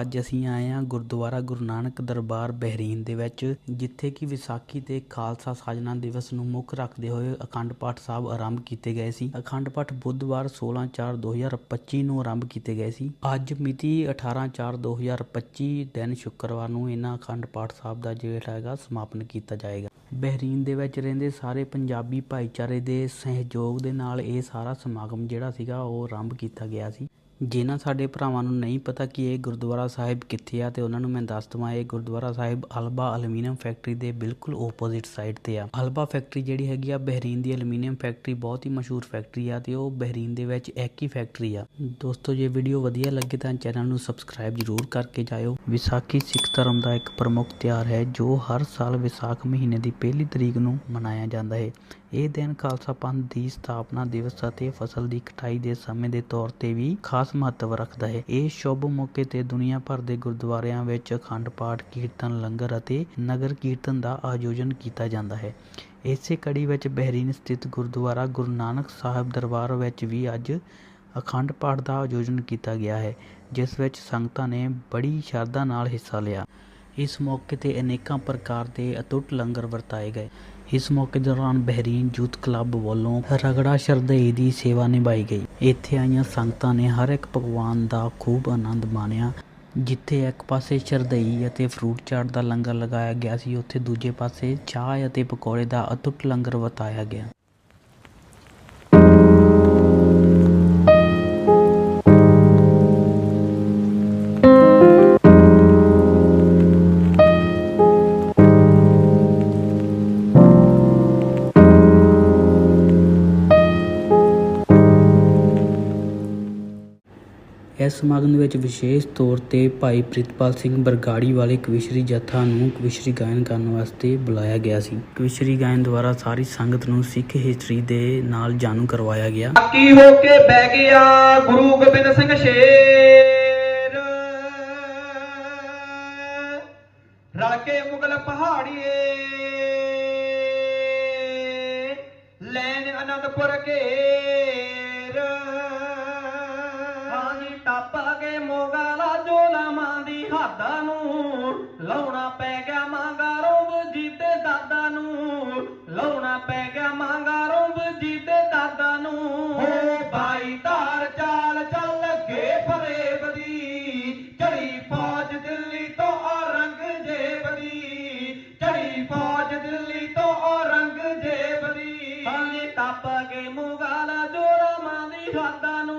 ਅੱਜ ਅਸੀਂ ਆਏ ਹਾਂ ਗੁਰਦੁਆਰਾ ਗੁਰੂ ਨਾਨਕ ਦਰਬਾਰ ਬਹਿਰੀਨ ਦੇ ਵਿੱਚ, ਜਿੱਥੇ ਕਿ ਵਿਸਾਖੀ ਤੇ ਖਾਲਸਾ ਸਾਜਨਾ ਦਿਵਸ ਨੂੰ ਮੁੱਖ ਰੱਖਦੇ ਹੋਏ ਅਖੰਡ ਪਾਠ ਸਾਹਿਬ ਆਰੰਭ ਕੀਤੇ ਗਏ ਸੀ। ਅਖੰਡ ਪਾਠ ਬੁੱਧਵਾਰ 16/4/2025 ਨੂੰ ਆਰੰਭ ਕੀਤੇ ਗਏ ਸੀ। ਅੱਜ ਮਿਤੀ 18/4/2025 ਦਿਨ ਸ਼ੁੱਕਰਵਾਰ ਨੂੰ ਇਹਨਾਂ ਅਖੰਡ ਪਾਠ ਸਾਹਿਬ ਦਾ ਜਿਹੜਾ ਹੈਗਾ ਸਮਾਪਨ ਕੀਤਾ ਜਾਏਗਾ। ਬਹਿਰੀਨ ਦੇ ਵਿੱਚ ਰਹਿੰਦੇ ਸਾਰੇ ਪੰਜਾਬੀ ਭਾਈਚਾਰੇ ਦੇ ਸਹਿਯੋਗ ਦੇ ਨਾਲ ਇਹ ਸਾਰਾ ਸਮਾਗਮ ਜਿਹੜਾ ਸੀਗਾ ਉਹ ਆਰੰਭ ਕੀਤਾ ਗਿਆ ਸੀ। ਜਿਨ੍ਹਾਂ ਸਾਡੇ ਭਰਾਵਾਂ ਨੂੰ ਨਹੀਂ ਪਤਾ ਕਿ ਇਹ ਗੁਰਦੁਆਰਾ ਸਾਹਿਬ ਕਿੱਥੇ ਆ ਤੇ ਉਹਨਾਂ ਨੂੰ ਮੈਂ ਦੱਸ ਦਵਾਂ, ਇਹ Gurdwara Sahib Alba aluminium factory ਦੇ ਬਿਲਕੁਲ ਓਪੋਜ਼ਿਟ ਸਾਈਡ ਤੇ ਆ। ਅਲਬਾ ਫੈਕਟਰੀ ਜਿਹੜੀ ਹੈਗੀ ਆ, ਬਹਿਰੀਨ ਦੀ ਐਲੂਮੀਨੀਅਮ ਫੈਕਟਰੀ ਬਹੁਤ ਹੀ ਮਸ਼ਹੂਰ ਫੈਕਟਰੀ ਆ ਤੇ ਉਹ ਬਹਿਰੀਨ ਦੇ ਵਿੱਚ ਇੱਕ ਹੀ ਫੈਕਟਰੀ ਆ। ਦੋਸਤੋ, ਜੇ ਵੀਡੀਓ ਵਧੀਆ ਲੱਗੇ ਤਾਂ ਚੈਨਲ ਨੂੰ ਸਬਸਕ੍ਰਾਈਬ ਜ਼ਰੂਰ ਕਰਕੇ ਜਾਇਓ। ਵਿਸਾਖੀ ਸਿੱਖ ਧਰਮ ਦਾ ਇੱਕ ਪ੍ਰਮੁੱਖ ਤਿਉਹਾਰ ਹੈ, ਜੋ ਹਰ ਸਾਲ ਵਿਸਾਖ ਮਹੀਨੇ ਦੀ ਪਹਿਲੀ ਤਰੀਕ ਨੂੰ ਮਨਾਇਆ ਜਾਂਦਾ ਹੈ। ਇਹ ਦਿਨ ਖਾਲਸਾ ਪੰਥ ਦੀ ਸਥਾਪਨਾ ਦਿਵਸ ਅਤੇ ਫਸਲ ਦੀ ਕਟਾਈ ਦੇ ਸਮੇਂ ਦੇ ਤੌਰ ਤੇ ਵੀ ਖਾਸ ਮਹੱਤਵ ਰੱਖਦਾ ਹੈ। ਇਹ ਸ਼ੁਭ ਮੌਕੇ ਤੇ ਦੁਨੀਆ ਭਰ ਦੇ ਗੁਰਦੁਆਰਿਆਂ ਵਿੱਚ ਅਖੰਡ ਪਾਠ, ਕੀਰਤਨ, ਲੰਗਰ ਅਤੇ ਨਗਰ ਕੀਰਤਨ ਦਾ ਆਯੋਜਨ ਕੀਤਾ ਜਾਂਦਾ ਹੈ। ਇਸੇ ਕੜੀ ਵਿੱਚ ਬਹਿਰੀਨ ਸਥਿਤ ਗੁਰਦੁਆਰਾ ਗੁਰੂ ਨਾਨਕ ਸਾਹਿਬ ਦਰਬਾਰ ਵਿੱਚ ਵੀ ਅੱਜ ਅਖੰਡ ਪਾਠ ਦਾ ਆਯੋਜਨ ਕੀਤਾ ਗਿਆ ਹੈ, ਜਿਸ ਵਿੱਚ ਸੰਗਤਾਂ ਨੇ ਬੜੀ ਸ਼ਰਧਾ ਨਾਲ ਹਿੱਸਾ ਲਿਆ। ਇਸ ਮੌਕੇ ਤੇ ਅਨੇਕਾਂ ਪ੍ਰਕਾਰ ਦੇ ਅਟੁੱਟ ਲੰਗਰ ਵਰਤਾਏ ਗਏ। ਇਸ ਮੌਕੇ ਦੌਰਾਨ ਬਹਿਰੀਨ ਯੂਥ ਕਲੱਬ ਵੱਲੋਂ ਰਗੜਾ ਸ਼ਰਧਾਈ ਦੀ ਸੇਵਾ ਨਿਭਾਈ ਗਈ। ਇੱਥੇ ਆਈਆਂ ਸੰਗਤਾਂ ਨੇ ਹਰ ਇੱਕ ਪਕਵਾਨ ਦਾ ਖੂਬ ਆਨੰਦ ਮਾਣਿਆ, ਜਿੱਥੇ ਇੱਕ ਪਾਸੇ ਸ਼ਰਧਾਈ ਅਤੇ ਫਰੂਟ ਚਾਟ ਦਾ ਲੰਗਰ ਲਗਾਇਆ ਗਿਆ ਸੀ, ਉੱਥੇ ਦੂਜੇ ਪਾਸੇ ਚਾਹ ਅਤੇ ਪਕੌੜੇ ਦਾ ਅਟੁੱਟ ਲੰਗਰ ਵਰਤਾਇਆ ਗਿਆ। ਇਸ ਸਮਾਗਮ ਵਿੱਚ ਵਿਸ਼ੇਸ਼ ਤੌਰ ਤੇ ਭਾਈ ਪ੍ਰਿਤਪਾਲ ਸਿੰਘ ਬਰਗਾੜੀ ਵਾਲੇ ਕਵਿਸ਼ਰੀ ਜਥਾ ਨੂੰ ਕਵਿਸ਼ਰੀ ਗਾਇਨ ਕਰਨ ਵਾਸਤੇ ਬੁਲਾਇਆ ਗਿਆ ਸੀ। ਕਵਿਸ਼ਰੀ ਗਾਇਨ ਦੁਆਰਾ ਸਾਰੀ ਸੰਗਤ ਨੂੰ ਸਿੱਖ ਹਿਸਟਰੀ ਦੇ ਨਾਲ ਜਾਣੂ ਕਰਵਾਇਆ ਗਿਆ। ਬਾਕੀ ਹੋ ਕੇ ਬਹਿ ਗਿਆ ਗੁਰੂ ਗੋਬਿੰਦ ਸਿੰਘ ਸ਼ੇਰ। ਰਲ ਕੇ ਮੁਗਲ ਪਹਾੜੀਏ। ਲੈਣ ਅਨੰਦਪੁਰ ਘੇਰ 不安だの